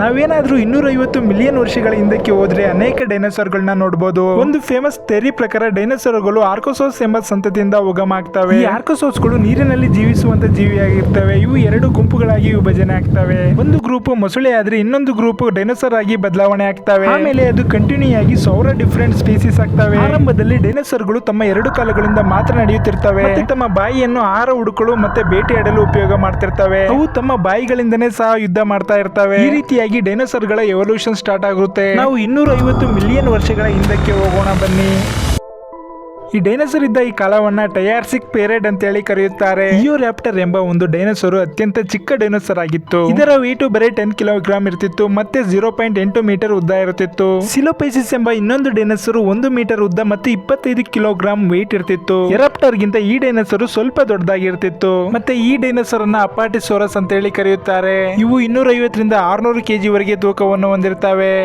ನಾವೇನಾದ್ರೂ ಇನ್ನೂರ ಐವತ್ತು ಮಿಲಿಯನ್ ವರ್ಷಗಳ ಹಿಂದಕ್ಕೆ ಹೋದ್ರೆ ಅನೇಕ ಡೈನೋಸಾರ್ಗಳನ್ನ ನೋಡಬಹುದು ಒಂದು ಫೇಮಸ್ ಥೆರಿ ಪ್ರಕಾರ ಡೈನೋಸಾರ್ಗಳು ಆರ್ಕೋಸೋಸ್ ಎಂಬ ಸಂತತಿಯಿಂದ ಉಗಮ ಆಗ್ತವೆ ಈ ಆರ್ಕೋಸೋಸ್ಗಳು ನೀರಿನಲ್ಲಿ ಜೀವಿಸುವಂತ ಜೀವಿಯಾಗಿರ್ತವೆ. ಇವು ಎರಡು ಗುಂಪುಗಳಾಗಿ ವಿಭಜನೆ ಆಗ್ತವೆ. ಒಂದು ಗ್ರೂಪ್ ಮೊಸಳೆ ಆದ್ರೆ ಇನ್ನೊಂದು ಗ್ರೂಪ್ ಡೈನೋಸಾರ್ ಆಗಿ ಬದಲಾವಣೆ ಆಗ್ತವೆ. ಆಮೇಲೆ ಅದು ಕಂಟಿನ್ಯೂ ಆಗಿ ಸಾವಿರ ಡಿಫರೆಂಟ್ ಸ್ಪೀಸೀಸ್ ಆಗ್ತವೆ. ಆರಂಭದಲ್ಲಿ ಡೈನೋಸಾರ್ಗಳು ತಮ್ಮ ಎರಡು ಕಾಲಗಳಿಂದ ಮಾತ್ರ ನಡೆಯುತ್ತಿರ್ತವೆ. ತಮ್ಮ ಬಾಯಿಯನ್ನು ಆಹಾರ ಹುಡುಕಲು ಮತ್ತೆ ಬೇಟೆಯಾಡಲು ಉಪಯೋಗ ಮಾಡ್ತಿರ್ತವೆ. ಅವು ತಮ್ಮ ಬಾಯಿಗಳಿಂದನೇ ಸಹ ಯುದ್ಧ ಮಾಡ್ತಾ ಇರ್ತವೆ. ಈ ರೀತಿಯಾಗಿ ಡೈನೋಸರ್ಗಳ ಎವಲ್ಯೂಷನ್ ಸ್ಟಾರ್ಟ್ ಆಗುತ್ತೆ. ನಾವು ಇನ್ನೂರ ಐವತ್ತು ಮಿಲಿಯನ್ ವರ್ಷಗಳ ಹಿಂದಕ್ಕೆ ಹೋಗೋಣ ಬನ್ನಿ. ಈ ಡೈನೋಸರ್ ಇದ್ದ ಈ ಕಾಲವನ್ನ ಟಯಾರ್ಸಿಕ್ ಪೇರೇಡ್ ಅಂತ ಹೇಳಿ ಕರೆಯುತ್ತಾರೆ ರ್ಯಾಪ್ಟರ್ ಎಂಬ ಒಂದು ಡೈನೋಸರ್ ಅತ್ಯಂತ ಚಿಕ್ಕ ಡೈನೋಸರ್ ಆಗಿತ್ತು. ಇದರ ವೇಟು ಬರೀ ಟೆನ್ ಕಿಲೋಗ್ರಾಮ್ ಇರ್ತಿತ್ತು, ಮತ್ತೆ ಜೀರೋ ಪಾಯಿಂಟ್ ಎಂಟು ಮೀಟರ್ ಉದ್ದ ಇರುತ್ತಿತ್ತು ಸಿಲೋಪೈಸಿಸ್ ಎಂಬ ಇನ್ನೊಂದು ಡೈನೋಸರ್ ಒಂದು ಮೀಟರ್ ಉದ್ದ ಮತ್ತು ಇಪ್ಪತ್ತೈದು ಕಿಲೋಗ್ರಾಮ್ ವೇಟ್ ಇರ್ತಿತ್ತು. ಎರಾಪ್ಟರ್ ಗಿಂತ ಈ ಡೈನೋಸರ್ ಸ್ವಲ್ಪ ದೊಡ್ಡದಾಗಿರ್ತಿತ್ತು. ಮತ್ತೆ ಈ ಡೈನೋಸರ್ ಅನ್ನ ಅಪಾಟಿಸೋರಸ್ ಅಂತ ಹೇಳಿ ಕರೆಯುತ್ತಾರೆ. ಇವು ಇನ್ನೂರ ಐವತ್ತರಿಂದ ಆರ್ನೂರು ಕೆಜಿ ವರೆಗೆ ತೂಕವನ್ನು ಹೊಂದಿರ್ತವೆ.